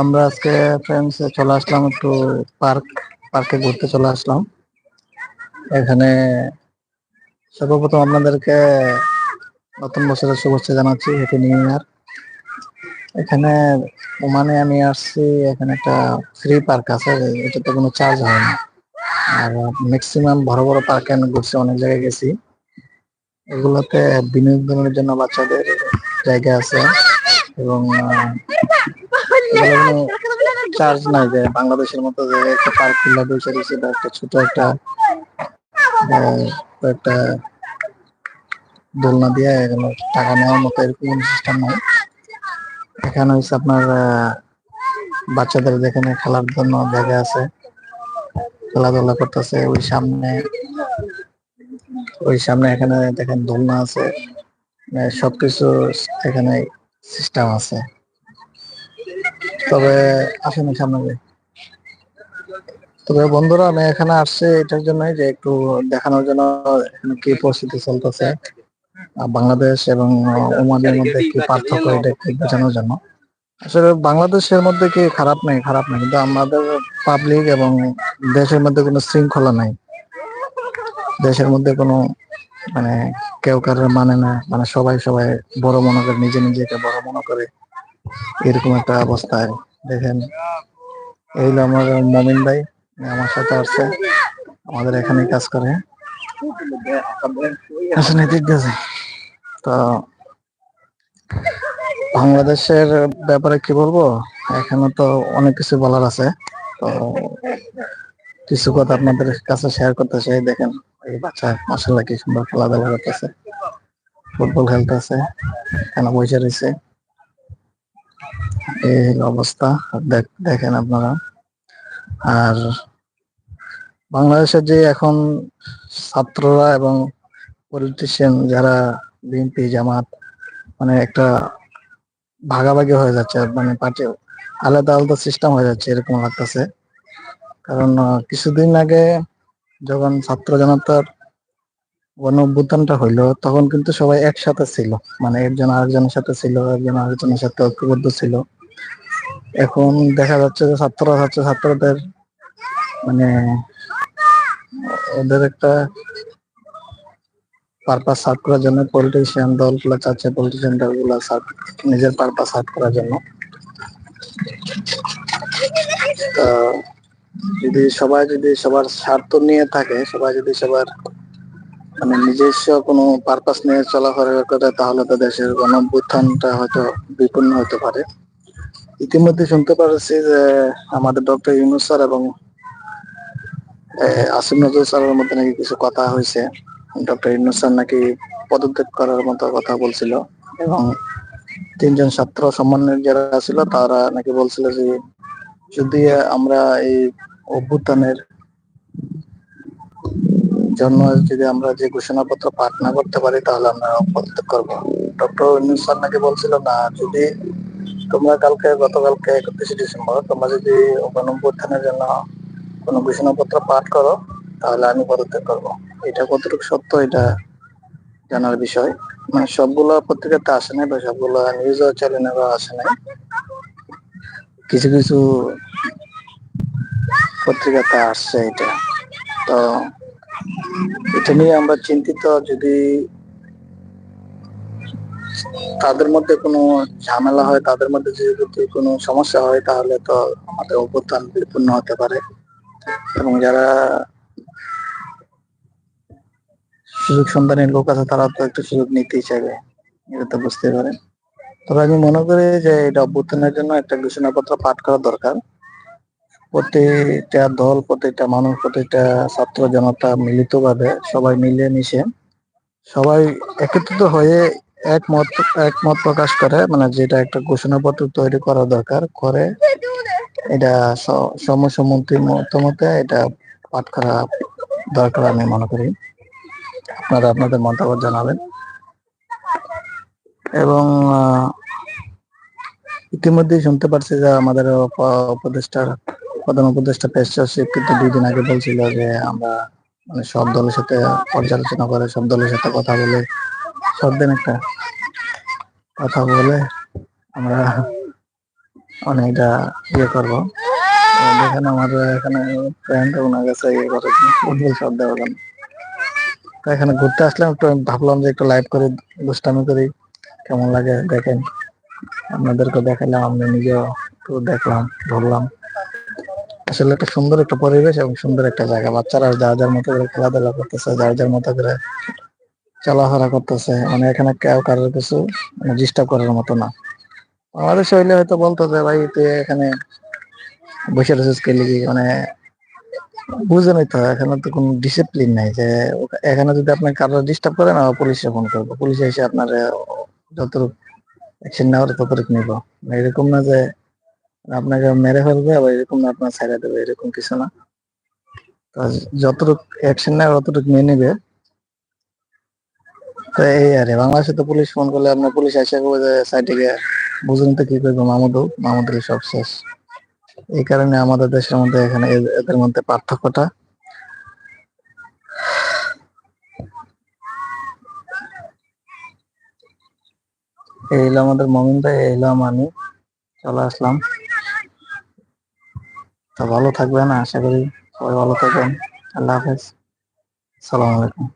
আমরা আজকে ফ্রেন্ডস চলে আসলাম একটু পার্ক পার্কে ঘুরতে চলে আসলাম। এখানে সর্বপ্রথম আপনাদেরকে নতুন বছরের শুভেচ্ছা জানাচ্ছি হ্যাপি নিউ ইয়ার এখানে ওমানে আমি আসছি, এখানে একটা ফ্রি পার্ক আছে, এটাতে কোনো চার্জ হয় না। আর ম্যাক্সিমাম বড় বড় পার্কে আমি ঘুরছি, অনেক জায়গায় গেছি। এগুলোতে বিনোদনের জন্য বাচ্চাদের জায়গা আছে এবং চার্জ নাই যে বাংলাদেশের মতো যে একটা পার্ক খুললা বসে রয়েছে বা একটা ছোট একটা একটা দোলনা দিয়ে টাকা নেওয়ার মতো এরকম কোনো সিস্টেম নাই। এখানে হচ্ছে আপনার বাচ্চাদের যেখানে খেলার জন্য জায়গা আছে খেলাধুলা করতেছে ওই সামনে ওই সামনে এখানে দেখেন দোলনা আছে সবকিছু এখানে সিস্টেম আছে। তবে আসেন সামনে। তবে বন্ধুরা, আমি এখানে আসছি এটার জন্যই যে একটু দেখানোর জন্য কি পরিস্থিতি চলতেছে। বাংলাদেশ এবং ওমানের মধ্যে কি পার্থক্য এটা একটু বোঝানোর জন্য। আসলে বাংলাদেশের মধ্যে কি খারাপ নেই? খারাপ নেই। কিন্তু আমাদের পাবলিক এবং দেশের মধ্যে কোনো শৃঙ্খলা নাই। দেশের মধ্যে কোনো মানে কেউ কারোর মানে না। মানে সবাই সবাই বড় মনে করে, নিজে নিজেকে বড় মনে করে। এরকম একটা অবস্থায়। দেখেন, এই হলো আমার মমিন ভাই আমার সাথে আসছে। আমাদের এখানে কাজ করে। তো বাংলাদেশের ব্যাপারে কি বলব? এখানে তো অনেক কিছু বলার আছে। তো কিছু কথা আপনাদের কাছে শেয়ার করতে চাই। দেখেন, এই বাচ্চা মাসাল্লাহ কি সুন্দর খেলাধুলা করতেছে। ফুটবল খেলতেছে, এখানে বসে রয়েছে। এই অবস্থা, দেখ- দেখেন আপনারা। আর বাংলাদেশের যে এখন ছাত্ররা এবং পলিটিশিয়ান যারা বিএনপি জামাত মানে একটা ভাগাভাগি হয়ে যাচ্ছে মানে পার্টি, আলাদা আলাদা সিস্টেম হয়ে যাচ্ছে, এরকম লাগতেছে। কারণ কিছুদিন আগে যখন ছাত্র জনতার গণ অভ্যুত্থানটা হইল, তখন কিন্তু সবাই একসাথে ছিল। মানে একজন আরেকজনের সাথে ছিল, একজন আরেকজনের সাথে ঐক্যবদ্ধ ছিল। এখন দেখা যাচ্ছে যে ছাত্ররা ছাত্র ছাত্রদের মানে ওদের একটা পারপাস সার্ভ করার জন্য পলিটিশিয়ান দলগুলো চাচ্ছে পলিটিশিয়ান দলগুলো সার্ভ নিজের পারপাস সার্ভ করার জন্য। যদি সবাই যদি সবার স্বার্থ নিয়ে থাকে, সবাই যদি সবার মানে নিজস্ব কোনো পারপাস নিয়ে চলাফেরা করে তাহলে তো দেশের গণ অভ্যুত্থানটা হয়তো বিপন্ন হতে পারে। ইতিমধ্যে শুনতে পারছি যে আমাদের ডক্টর ইউনুস স্যার এবং আসিফ নজরুল স্যারের মধ্যে নাকি কিছু কথা হয়েছে। ডক্টর ইউনুস স্যার নাকি পদত্যাগ করার মতো কথা বলছিল এবং তিনজন ছাত্র সম্মানের যারা ছিল তারা নাকি বলছিল যে, যদি আমরা এই অভ্যুত্থানের জন্য যদি আমরা যে ঘোষণাপত্র পাঠ না করতে পারি, তাহলে আমরা পদত্যাগ করব ডক্টর ইউনুস নাকি বলছিল, না, যদি তোমরা কালকে, গতকালকে একত্রিশে ডিসেম্বর তোমরা যদি গণঅভ্যুত্থানের জন্য কোনো ঘোষণাপত্র পাঠ করো, তাহলে আমি পদত্যাগ করব। এটা কতটুকু সত্য, এটা জানার বিষয়। মানে সবগুলো পত্রিকাতে আসে নাই বা সবগুলো নিউজ চ্যানেলেরও আসে নাই। কিছু কিছু পত্রিকাতে আসছে এটা। তো এটা নিয়ে আমরা চিন্তিত যদি তাদের মধ্যে কোনো ঝামেলা হয়, তাদের মধ্যে যদি কোনো সমস্যা হয়, তাহলে তো আমাদের অভ্যুত্থান বিপন্ন হতে পারে। এবং যারা সুযোগ সন্ধানের লোক আছে, তারা তো একটু সুযোগ নিতেই চাইবে, এটা তো বুঝতে পারেন। তবে আমি মনে করি যে এটা অভ্যুত্থানের জন্য একটা ঘোষণাপত্র পাঠ করা দরকার। প্রতিটা দল প্রতিটা মানুষ প্রতিটা ছাত্র জনতা মিলিতভাবে সবাই মিলে মিশে সবাই একত্রিত হয়ে একমত একমত প্রকাশ করে মানে যেটা একটা ঘোষণাপত্র তৈরি করা দরকার করে এটা সমসম্মতি মতামতে এটা পাঠ করা দরকার আমি মনে করি। আপনারা আপনাদের মতামত জানাবেন। এবং আহ, ইতিমধ্যেই শুনতে পারছি যে আমাদের উপ- উপদেষ্টার প্রধান উপদেষ্টা পেশাশিপ কিন্তু দুই দিন আগে বলছিল যে আমরা মানে সব দলের সাথে পর্যালোচনা করে, সব দলের সাথে কথা বলে, সব দিন একটা কথা বলে আমরা অনেকটা ইয়ে করব। দেখেন আমার এখানে ফ্রেন্ড ওনার কাছে ইয়ে করে ফুটবল শট জন্য। তো এখানে ঘুরতে আসলাম, একটু ভাবলাম যে একটু লাইভ করে, দুষ্টামি করি, কেমন লাগে দেখেন। আপনাদেরকে দেখালাম, আমি নিজেও একটু দেখলাম, ধরলাম। আসলে একটা সুন্দর একটা পরিবেশ এবং সুন্দর একটা জায়গা। বাচ্চারা যার যার মতো করে খেলাধুলা করতেছে, যার যার মতো করে চলাফেরা করতেছে মানে এখানে কেউ কারোর কিছু ডিস্টার্ব করার মতো না। আমাদের শৈলী হয়তো বলতো যে, ভাই, তুই এখানে বসে রয়েছিস কে মানে বুঝে নিতে হয়, এখানে তো কোনো ডিসিপ্লিন নাই যে এখানে যদি আপনি কারও ডিস্টার্ব করেন, আমরা পুলিশে ফোন করব। পুলিশে এসে আপনার যতটুকু অ্যাকশন নেওয়ার ততটুকু নিব। এরকম না যে আপনাকে মেরে ফেলবে আবার এরকম না, আপনার ছেড়ে দেবে, এরকম কিছু না। যতটুকু অ্যাকশন নেয় ততটুকু নিয়ে নেবে। তো এই আরে বাংলাদেশে তো পুলিশ ফোন করলে আপনার পুলিশ এসে করবে যে সাইডে গিয়ে বুঝুন তো কি করব মামুদও মামুদের সব শেষ। এই কারণে আমাদের দেশের মধ্যে এখানে এদের মধ্যে পার্থক্যটা। এই হলো আমাদের মমিন ভাই, এই হলো আমি চলে আসলাম। তো ভালো থাকবেন আশা করি সবাই ভালো থাকবেন। আল্লাহ হাফেজ। সালাম আলাইকুম।